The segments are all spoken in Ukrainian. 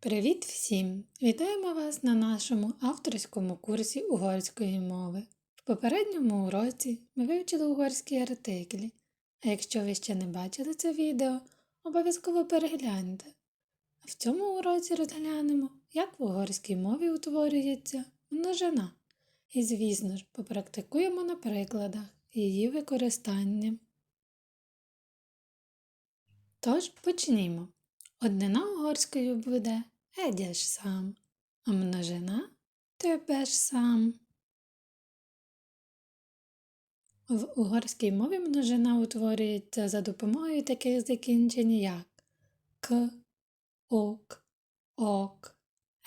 Привіт всім! Вітаємо вас на нашому авторському курсі угорської мови. В попередньому уроці ми вивчили угорські артиклі, а якщо ви ще не бачили це відео, обов'язково перегляньте. А в цьому уроці розглянемо, як в угорській мові утворюється множина. І, звісно ж, попрактикуємо на прикладах її використання. Тож почнімо. Однина угорською буде едяш сам, а множина тепеш сам. В угорській мові множина утворюється за допомогою таких закінчень, як к, ок, ок,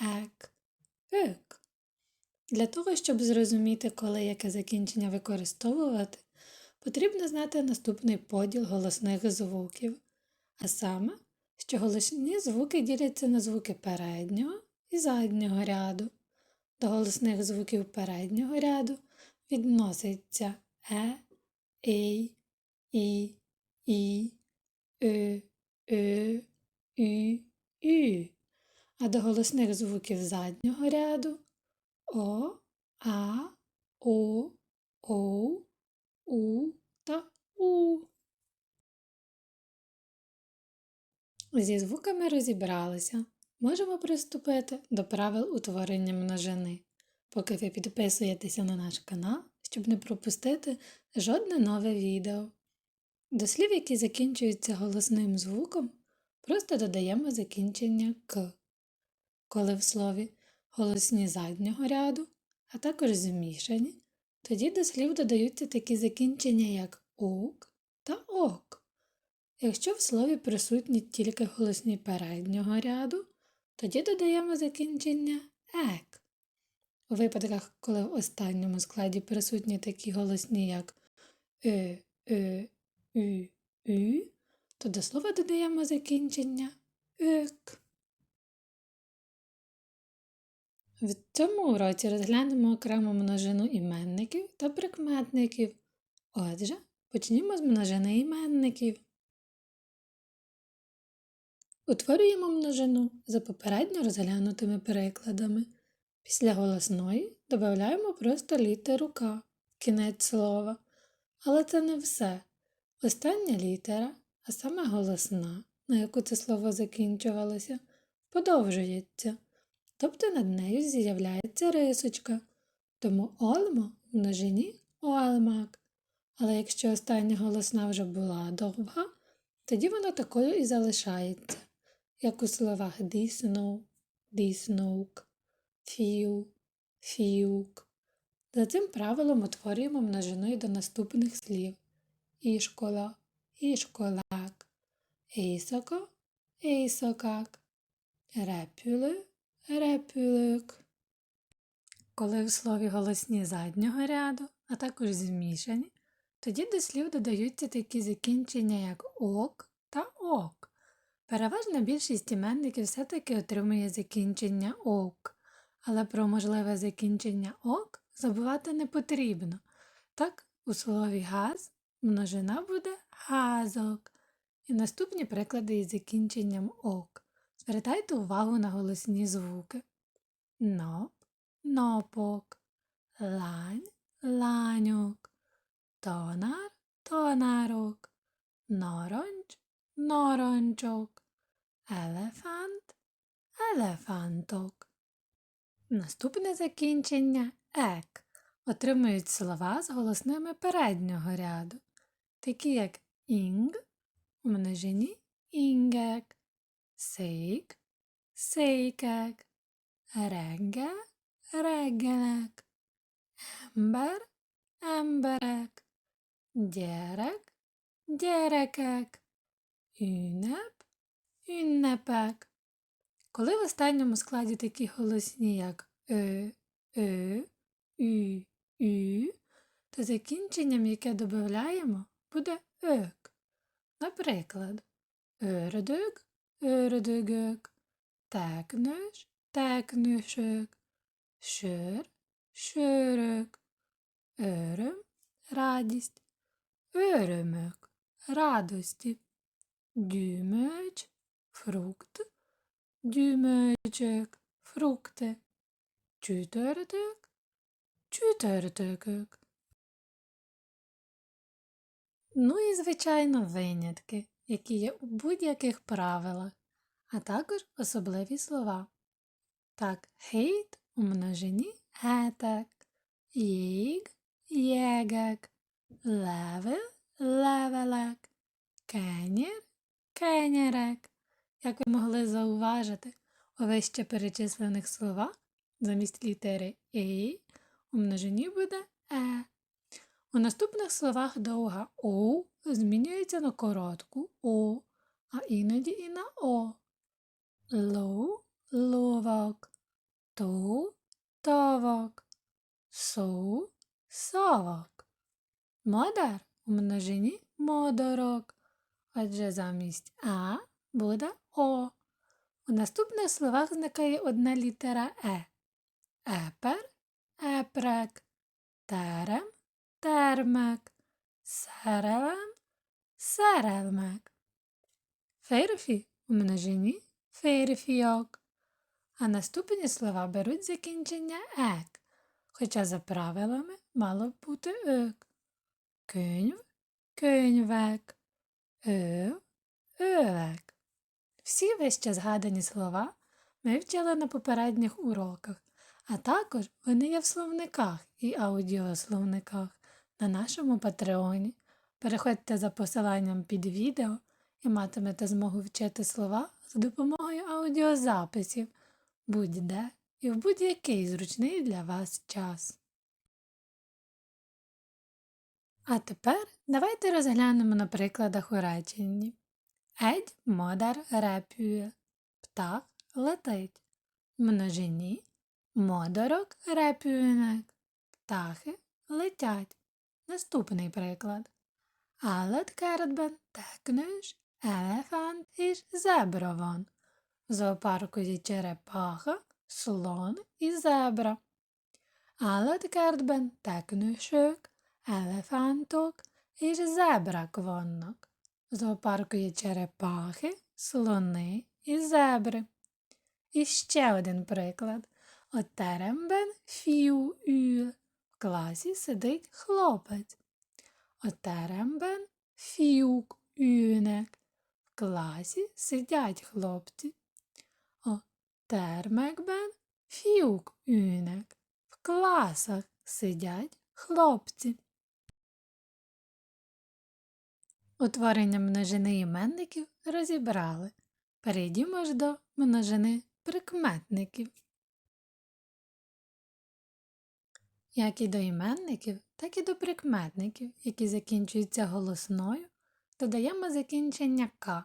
ек, ик. Для того, щоб зрозуміти, коли яке закінчення використовувати, потрібно знати наступний поділ голосних звуків, а саме що голосні звуки діляться на звуки переднього і заднього ряду. До голосних звуків переднього ряду відноситься е, ей, і, і, е, е, ü, ü. А до голосних звуків заднього ряду о, а, о, оу, у та у. Зі звуками розібралися. Можемо приступити до правил утворення множини, поки ви підписуєтеся на наш канал, щоб не пропустити жодне нове відео. До слів, які закінчуються голосним звуком, просто додаємо закінчення К. Коли в слові голосні заднього ряду, а також змішані, тоді до слів додаються такі закінчення, як УК та ОК. Якщо в слові присутні тільки голосні переднього ряду, тоді додаємо закінчення ек. У випадках, коли в останньому складі присутні такі голосні, як е, е, ю, ю, то до слова додаємо закінчення ек. В цьому уроці розглянемо окремо множину іменників та прикметників. Отже, почнімо з множини іменників. Утворюємо множину за попередньо розглянутими перекладами. Після голосної додаємо просто літеру К, кінець слова. Але це не все. Остання літера, а саме голосна, на яку це слово закінчувалося, подовжується, тобто над нею з'являється рисочка. Тому олмо в множині оалмак. Але якщо остання голосна вже була довга, тоді вона такою і залишається як у словах діснув, діснук, фіу, фіук. За цим правилом утворюємо множиною до наступних слів ішкола, ішколак, ейсоко, ейсокак, репюли, репюлик. Коли в слові голосні заднього ряду, а також змішані, тоді до слів додаються такі закінчення, як ок та ок. Переважна більшість іменників все-таки отримує закінчення ок, але про можливе закінчення ок забувати не потрібно. Так, у слові газ множина буде газок. І наступні приклади із закінченням ок. Звертайте увагу на голосні звуки. Ноп, нопок, лань, ланюк, тонар, тонарок, норонч, норончок, елефант, елефанток. Наступне закінчення ек отримують слова з голосними переднього ряду, такі як інг у множині інгек, сейк, сейкек, регге, реггенек, ембер, емберек, дєрек, дєрекек. Юнеп, юннепек. Коли в останньому складі такі голосні, як е, е, ю, ю, то закінченням, яке додаємо, буде ök. Наприклад, ördög, ördögök, teknős, teknősök, sör, sörök, öröm, радість, örömök, радості. Gyümölcs, frukt, дюймичок, фрукти, чотиртик, чотиртик. Ну і, звичайно, винятки, які є у будь-яких правилах, а також особливі слова. Так, хейт у множині гетек, їг, єгек, левел, левелек, кенір, кенєрек. Як ви могли зауважити, у вище перечислених словах замість літери «і» у множині буде е. У наступних словах довга О змінюється на коротку О, а іноді і на О. Лу ловок, ту товок, су совок. Модар у множині модорок. Отже, замість А буде О. У наступних словах зникає одна літера Е. Епер, епрек, терем, термек, серелем, серелмек. Ферфі у множині ферфійок. А наступні слова беруть закінчення ек, хоча за правилами мало б бути ек. Кюньв, кюньвек, ивек. Всі вище згадані слова ми вчили на попередніх уроках, а також вони є в словниках і аудіословниках на нашому патреоні. Переходьте за посиланням під відео і матимете змогу вчити слова за допомогою аудіозаписів будь-де і в будь-який зручний для вас час. А тепер давайте розглянемо на прикладах у реченні. Едь модар репює. Птах летить. Множині модорок репюєнек. Птахи летять. Наступний приклад. Алет кердбен текнеш, елефант іж зебровон. В зоопарку є черепаха, слон і зебра. Алет кердбен текнешök, елефанток і зебрак воннок. Зоопарку є черепахи, слони і зебри. І ще один приклад. Отерембен фіу. В класі сидить хлопець. Отерембен ülnek. В класі сидять хлопці. О термекбен фіук ülnek. В класах сидять хлопці. Утворення множини іменників розібрали. Перейдімо ж до множини прикметників. Як і до іменників, так і до прикметників, які закінчуються голосною, додаємо закінчення К.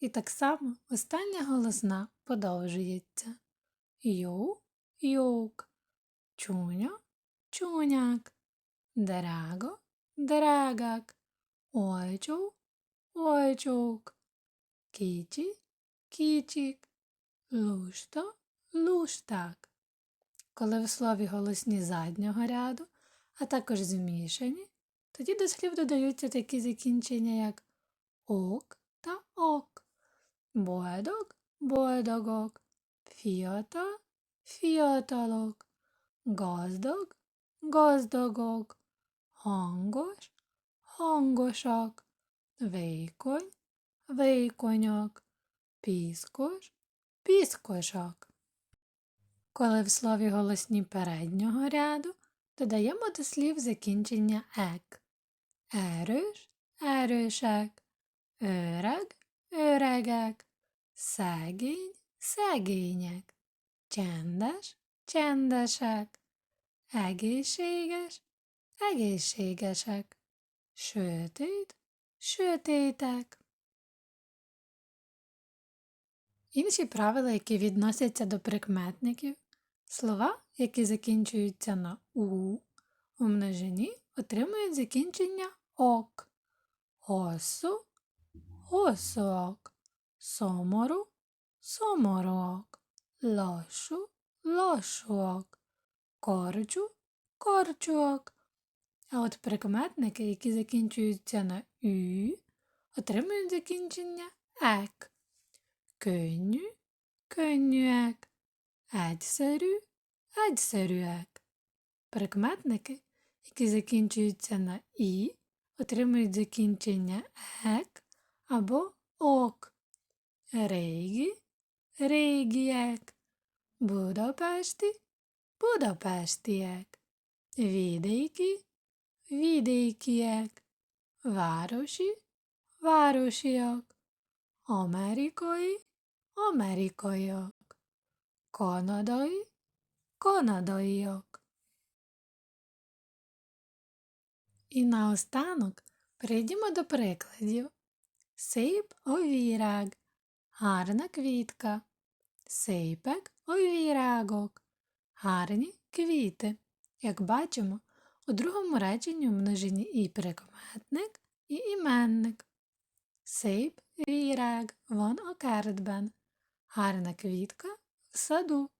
І так само остання голосна подовжується. Ю, юк, чуня, чуняк, драго, драгак, ойчу, ойчук, кічі, кічік, лушто, луштак. Коли в слові голосні заднього ряду, а також змішані, тоді до слів додаються такі закінчення, як ок та ок, боедок, боедогок, фіота, фіоталок, гоздок, гоздогок, гонгош, гонгошок, вейконь, вейконьок, піскош, піскошок. Коли в слові голосні переднього ряду, додаємо до слів закінчення ек. Ериш, еришек, öreg, öregek, szegény, szegények, csendes, csendesek, egészséges, egészségesek, sötét, sötétek. Інші правила, які відносяться до прикметників, слова, які закінчуються на у, у множині отримують закінчення ок, осу, осок, сомору, соморок, лошу, лошок, корчу, корчуок. А от прикметники, які закінчуються на ю, отримують закінчення ек. Кönnyű, Кенюек. Едьсерю. Едьсерюек. Прикметники, які закінчуються на і, отримують закінчення ек або ок. Рейгі. Рейгієк. Будапешті. Будапештієк. Відейкі. Відейкієк. Варуші. Варушіок. Америкої. Америкойок. Канадої. Канадойок. І наостанок перейдімо до прикладів. Сип овіраг. Гарна квітка. Сейпек овірагок. Гарні квіти. Як бачимо, у другому реченні у множині і прикметник, і іменник. Сейп віраг, вон окердбен. Гарна квітка в саду.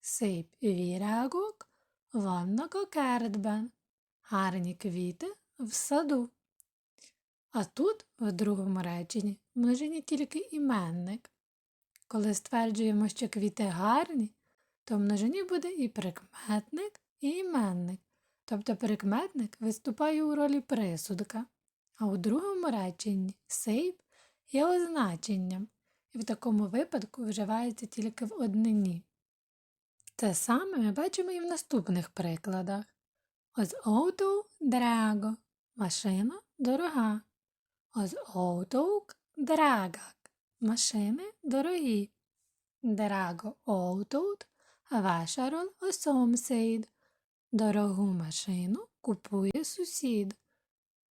Сейп вірагок, воннок окердбен. Гарні квіти в саду. А тут, в другому реченні, в множині тільки іменник. Коли стверджуємо, що квіти гарні, то в множині буде і прикметник, і іменник. Тобто прикметник виступає у ролі присудка, а у другому реченні сейп є означенням, і в такому випадку вживається тільки в однині. Те саме ми бачимо і в наступних прикладах. Ось auto драго машина дорога. Ось auto драгак машини дорогі. Драго vásárol a szomszéd. Дорогу машину купує сусід.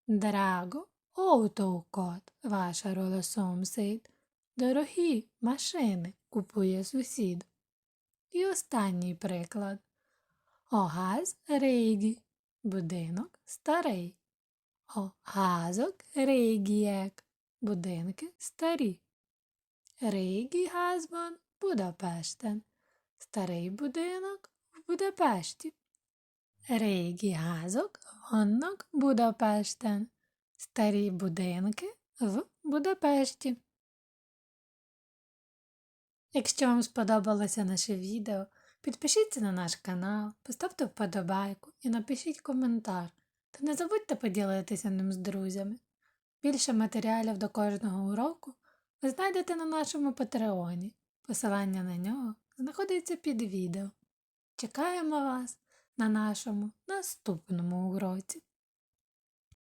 Драго vásárol a szomszéd. Дорогі машини купує сусід. І останній приклад. Ház régi. Будинок старий. Házak régiek. Будинки старі. Régi házban Budapesten. Старий будинок в Будапешті. Régi házak vannak Budapesten. Старі будинки в Будапешті. Якщо вам сподобалося наше відео, підпишіться на наш канал, поставте вподобайку і напишіть коментар. Та не забудьте поділитися ним з друзями. Більше матеріалів до кожного уроку ви знайдете на нашому патреоні. Посилання на нього знаходиться під відео. Чекаємо вас на нашому наступному уроці.